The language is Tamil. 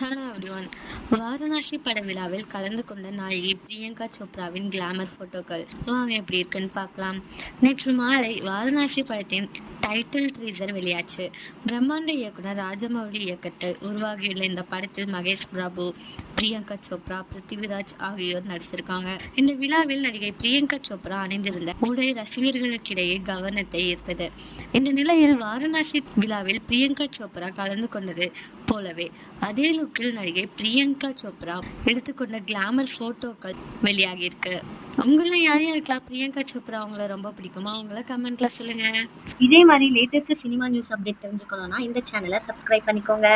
ஹலோ எவ்ரிவன் வாரணாசி பட விழாவில் கலந்து கொண்ட நாயகி பிரியங்கா சோப்ராவின் கிளாமர் போட்டோக்கள் வாங்க எப்படி இருக்குன்னு பார்க்கலாம். நேற்று மாலை வாரணாசி படத்தின் டைட்டில் ட்ரீசர் வெளியாச்சு. பிரம்மாண்ட இயக்குனர் ராஜமௌலி இயக்கத்தில் உருவாகியுள்ள இந்த படத்தில் மகேஷ் பிரபு பிரியங்கா சோப்ரா பிருத்திவிராஜ் ஆகியோர் நடிச்சிருக்காங்க. இந்த விழாவில் நடிகை பிரியங்கா சோப்ரா அணிந்திருந்த உடை ரசிகர்களுக்கிடையே கவனத்தை ஈர்த்தது. இந்த நிலையில் வாரணாசி விழாவில் பிரியங்கா சோப்ரா கலந்து கொண்டது போலவே அதே லுக்கில் நடிகை பிரியங்கா சோப்ரா எடுத்துக்கொண்ட கிளாமர் போட்டோக்கள் வெளியாகியிருக்கு. உங்களை யார் யாருக்கெல்லாம் பிரியங்கா சோப்ரா அவங்கள ரொம்ப பிடிக்குமா? அவங்கள கமெண்ட்ல சொல்லுங்க. இதே மாதிரி லேட்டஸ்ட் சினிமா நியூஸ் அப்டேட் தெரிஞ்சுக்கணும்னா இந்த சேனலை சப்ஸ்கிரைப் பண்ணிக்கோங்க.